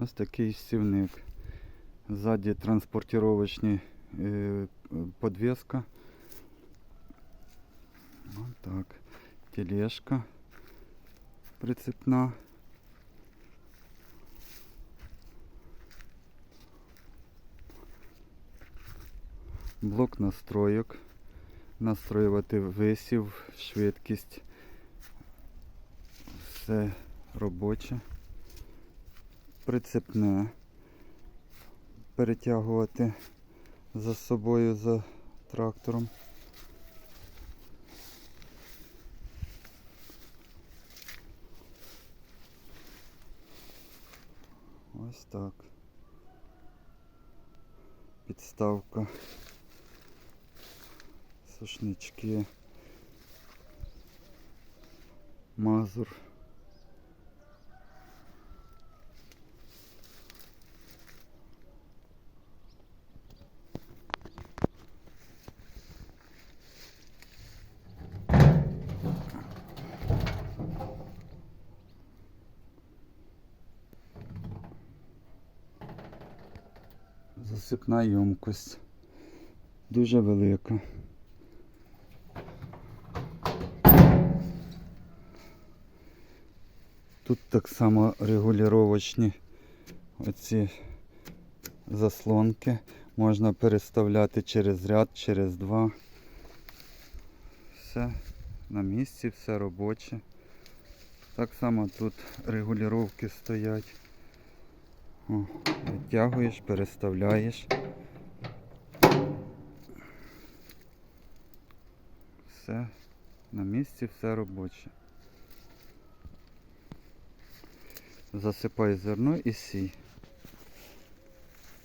Ось такий сівник. Ззаді транспортировочні е, подвеска. Ось так. Тележка прицепна. Блок настроєк. Настроювати висів, швидкість. Все робоче. Прицепне. Перетягувати за собою за трактором. Ось так. Підставка. Сушнички. Мазур. Засипна ємкость. Дуже велика. Тут так само регулювачні оці заслонки. Можна переставляти через ряд, через два. Все на місці, все робоче. Так само тут регулювання стоять. Відтягуєш, переставляєш. Все на місці, все робоче. Засипай зерно і сій.